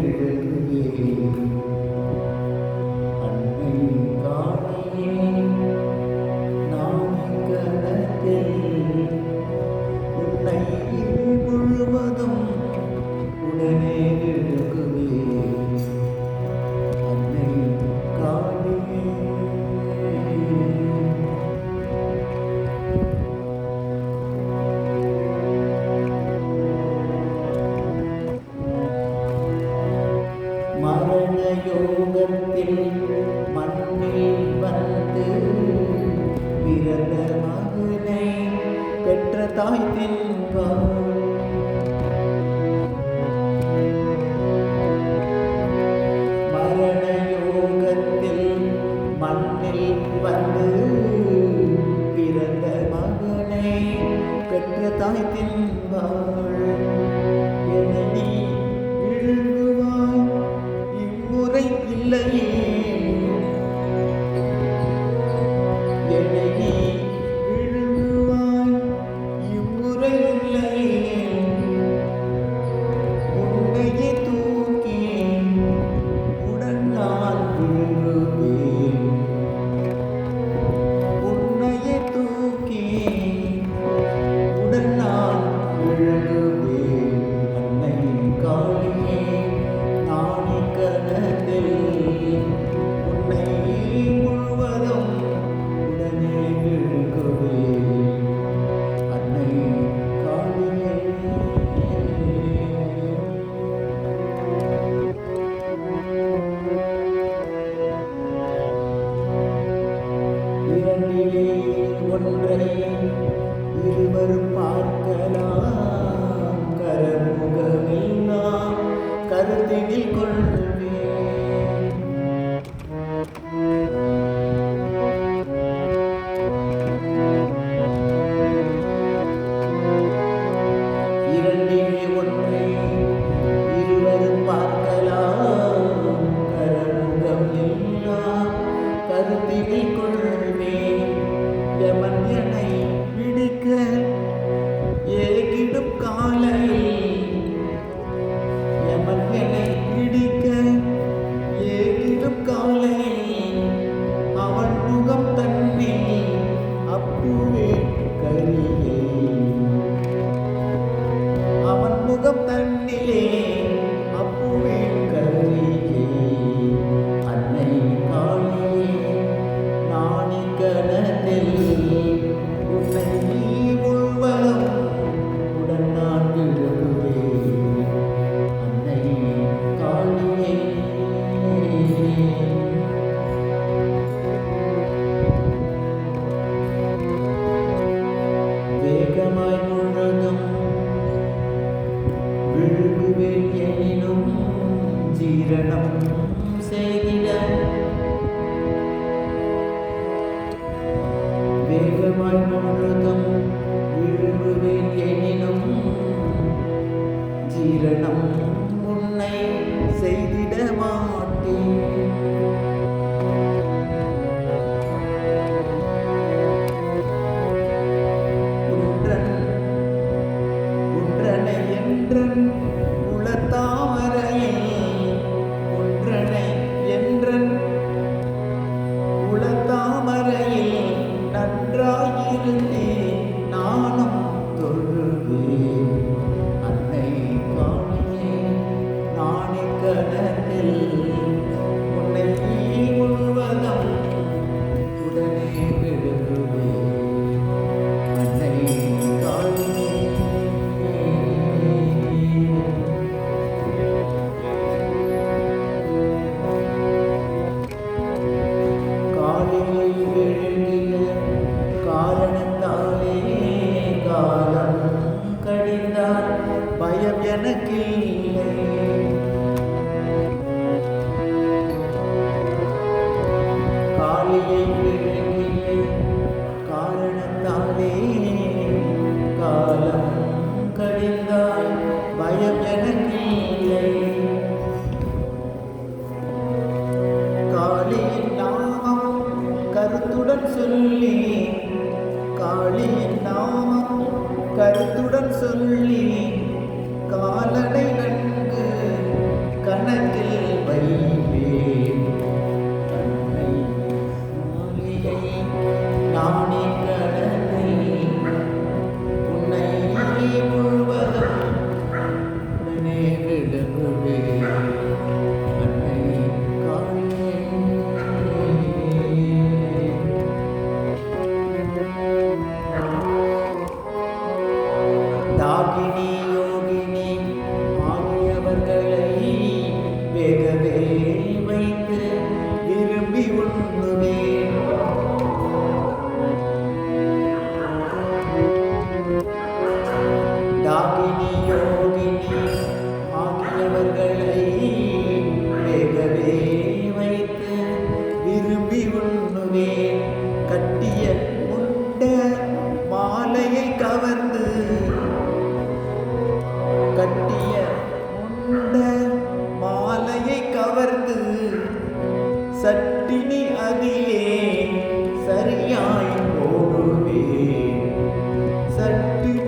computer பிறந்த மகனை பெற்ற தாய் தின்பம் மரண யோகத்தில் மண்ணில் வந்து பிறந்த மகனை பெற்ற தாய் தின்பம் இரண்டிலே ஒன்றை இருவர் பார்க்கலாம். கரமுகமில் நாம் கருத்தினில் கொள்வேன். இரண்டிலே ஒன்றை இருவர் பார்க்கலாம். கரமுகம் கொள் வேகமாய் மானதமும் விழுவேன் எனினும் ஜீரணம் உன்னை செய்திட மாட்டேன். காரணத்தாலே காலம் கடிந்தால் பயம் எனக்கு இல்லை. காளியின் நாமம் கருத்துடன் சொல்லி காளியின் நாமம் கருத்துடன் சொல்லி விரும்பி உண்ணுவேன் கட்டிய முண்ட மாலையை கவர்ந்து கட்டிய முண்ட மாலையை கவர்ந்து சட்டினி அதிலே சரியாய் போடுவேன் சட்டினி